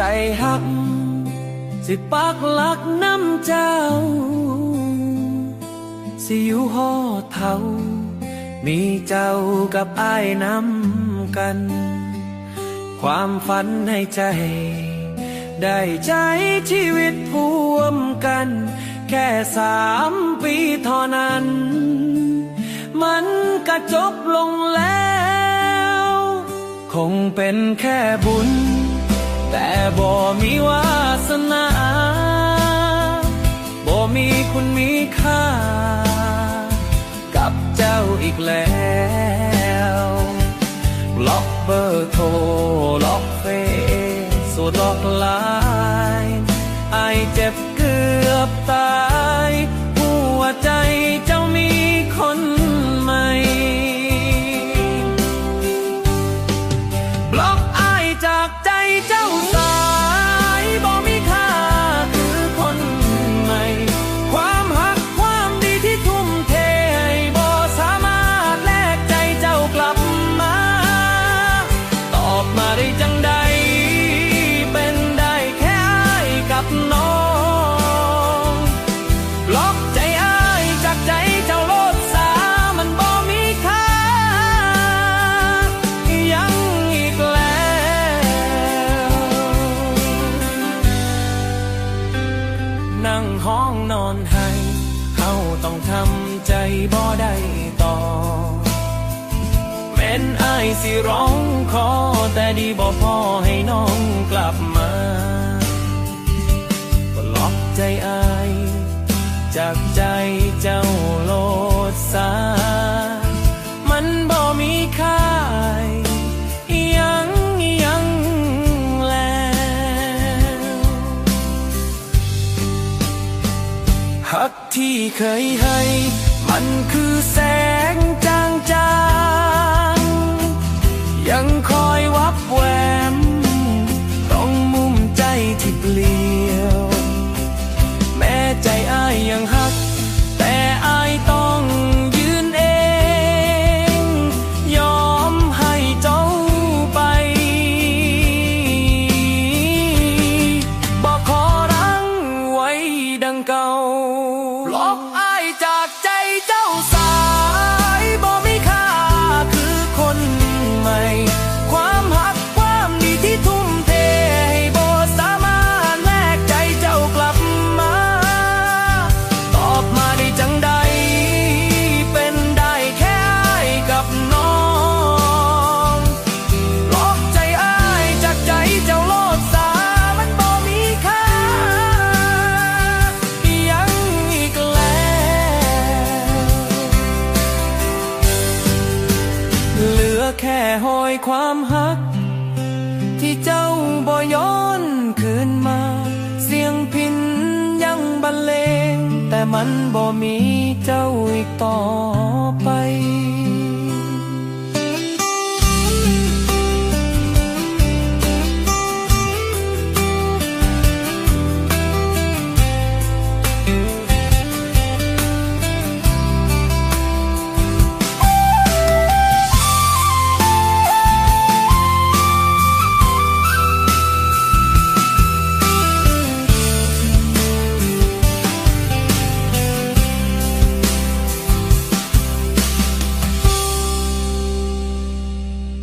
ใจหัก สิปักหลักน้ำเจ้า สิอยู่หอเทามีเจ้ากับอ้ายนำกัน ความฝันให้ใจ ได้ใจชีวิตพ่วมกัน แค่สามปีเท่านั้น มันก็จบลงแล้ว คงเป็นแค่บุญ บ่มีวาสนาบ่มีคุณมีค่า กับเจ้าอีกแล้วล็อกเบอร์โทรล็อกเฟซสูดล็อกไลน์ไอเจ็บเกือบตาย หัวใจเจ้ามีคน ทำใจบ่ได้ต่อ แม้นอายสิร้องขอแต่ดีบ่พอให้น้อง ที่เคยให้ มันคือแสงจางจางๆยังคอยวับแวมตรงมุมใจที่เปลี่ยว แม้ใจอ้ายยังหัก แต่อ้ายต้องยืนเอง ยอมให้เจ้าไปบอกขอรังไว้ดังเก่า หอยความหัก ที่เจ้าบ่ย้อนคืนมา เสียงพินยังบรรเลง แต่มันบ่มีเจ้าอีกต่อไป